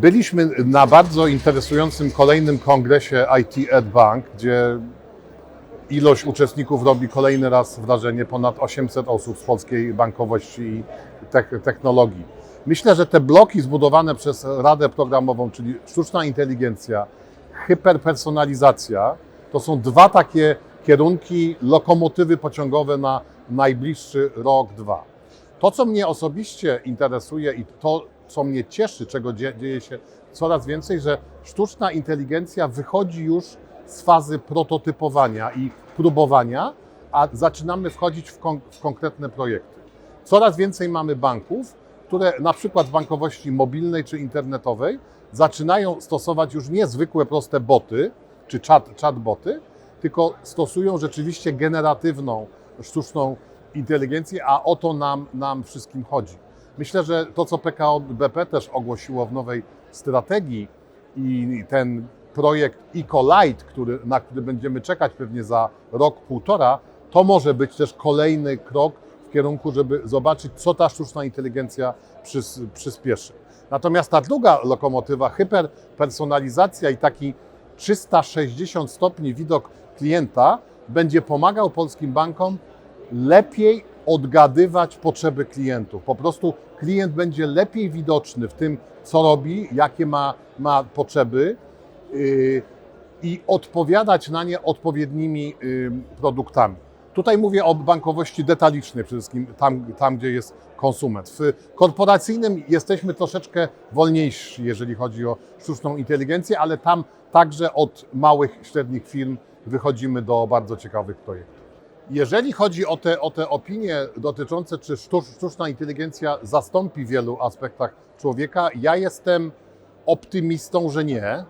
Byliśmy na bardzo interesującym kolejnym kongresie IT Ed Bank, gdzie ilość uczestników robi kolejny raz wrażenie, ponad 800 osób z polskiej bankowości i tech- technologii. Myślę, że te bloki zbudowane przez Radę Programową, czyli sztuczna inteligencja, hyperpersonalizacja, to są dwa takie kierunki, lokomotywy pociągowe na najbliższy rok, dwa. To, co mnie osobiście interesuje i to, co mnie cieszy, czego dzie- dzieje się coraz więcej, że sztuczna inteligencja wychodzi już z fazy prototypowania i próbowania, a zaczynamy wchodzić w, kon- w konkretne projekty. Coraz więcej mamy banków, które na przykład w bankowości mobilnej czy internetowej zaczynają stosować już nie zwykłe proste boty czy chat, chatboty, tylko stosują rzeczywiście generatywną sztuczną inteligencję, a o to nam, nam wszystkim chodzi. Myślę, że to, co PKO BP też ogłosiło w nowej strategii i ten projekt EcoLight, który, na który będziemy czekać pewnie za rok, półtora, to może być też kolejny krok w kierunku, żeby zobaczyć, co ta sztuczna inteligencja przys, przyspieszy. Natomiast ta druga lokomotywa, hyperpersonalizacja i taki 360 stopni widok klienta będzie pomagał polskim bankom lepiej odgadywać potrzeby klientów. Po prostu klient będzie lepiej widoczny w tym, co robi, jakie ma, ma potrzeby yy, i odpowiadać na nie odpowiednimi yy, produktami. Tutaj mówię o bankowości detalicznej, przede wszystkim tam, tam, gdzie jest konsument. W korporacyjnym jesteśmy troszeczkę wolniejsi, jeżeli chodzi o sztuczną inteligencję, ale tam także od małych, średnich firm wychodzimy do bardzo ciekawych projektów. Jeżeli chodzi o te, o te opinie dotyczące, czy sztucz, sztuczna inteligencja zastąpi w wielu aspektach człowieka, ja jestem optymistą, że nie.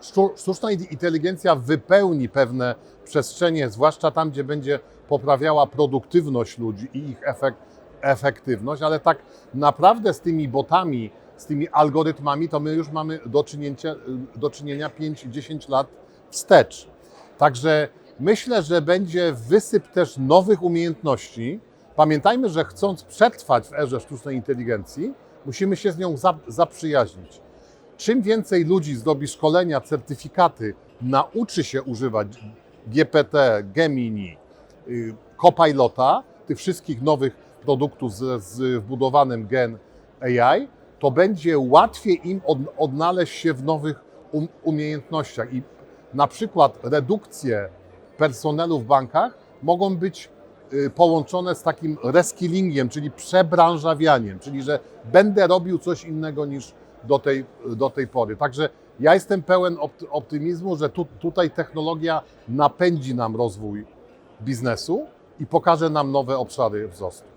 Sztu- Sztuczna inteligencja wypełni pewne przestrzenie, zwłaszcza tam, gdzie będzie poprawiała produktywność ludzi i ich efekt, efektywność, ale tak naprawdę z tymi botami, z tymi algorytmami, to my już mamy do czynienia, do czynienia 5-10 lat wstecz. Także myślę, że będzie wysyp też nowych umiejętności. Pamiętajmy, że chcąc przetrwać w erze sztucznej inteligencji, musimy się z nią za- zaprzyjaźnić. Czym więcej ludzi zdobi szkolenia, certyfikaty, nauczy się używać GPT, Gemini, y, Copilota, tych wszystkich nowych produktów z, z wbudowanym Gen AI, to będzie łatwiej im od, odnaleźć się w nowych um, umiejętnościach. I na przykład redukcje personelu w bankach mogą być y, połączone z takim reskillingiem, czyli przebranżawianiem, czyli że będę robił coś innego niż do tej, do tej pory. Także ja jestem pełen opt- optymizmu, że tu, tutaj technologia napędzi nam rozwój biznesu i pokaże nam nowe obszary wzrostu.